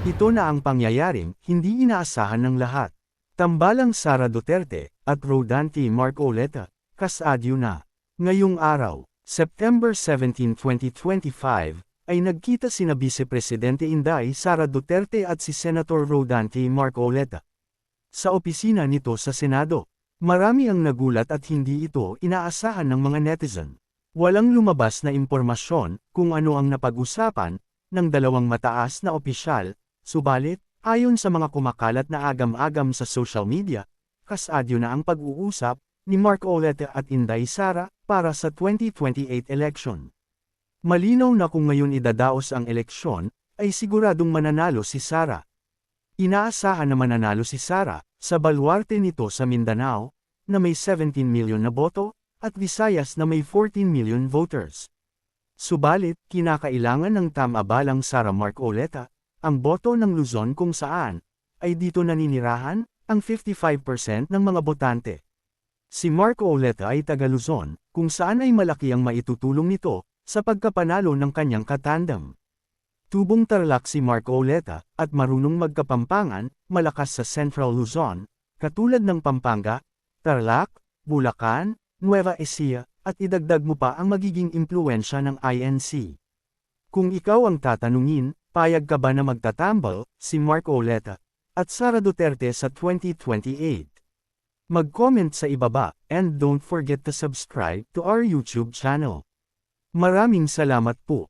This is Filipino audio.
Ito na ang pangyayaring hindi inaasahan ng lahat. Tambalang Sara Duterte at Rodante Marcoleta, kasadyo na. Ngayong araw, September 17, 2025, ay nagkita sina Vice Presidente Inday Sara Duterte at si Senator Rodante Marcoleta. Sa opisina nito sa Senado, marami ang nagulat at hindi ito inaasahan ng mga netizen. Walang lumabas na impormasyon kung ano ang napag-usapan ng dalawang mataas na opisyal, subalit, ayon sa mga kumakalat na agam-agam sa social media, kasadyo na ang pag-uusap ni Mark Olete at Inday Sara para sa 2028 election. Malinaw na kung ngayon idadaos ang eleksyon, ay siguradong mananalo si Sara. Inaasahan na mananalo si Sara sa baluarte nito sa Mindanao, na may 17 milyon na boto, at Visayas na may 14 million voters. Subalit, kinakailangan ng tamabalang Sara Mark Oleta, ang boto ng Luzon kung saan, ay dito naninirahan, ang 55% ng mga botante. Si Mark Oleta ay taga Luzon, kung saan ay malaki ang maitutulong nito, sa pagkapanalo ng kanyang katandem. Tubong tarlak si Mark Oleta, at marunong magkapampangan, malakas sa Central Luzon, katulad ng Pampanga, Tarlac, Bulacan, Nueva Ecija, at idagdag mo pa ang magiging impluensya ng INC. Kung ikaw ang tatanungin, payag ka ba na magtatambal, si Mark Oleta, at Sara Duterte sa 2028? Mag-comment sa ibaba, and don't forget to subscribe to our YouTube channel. Maraming salamat po.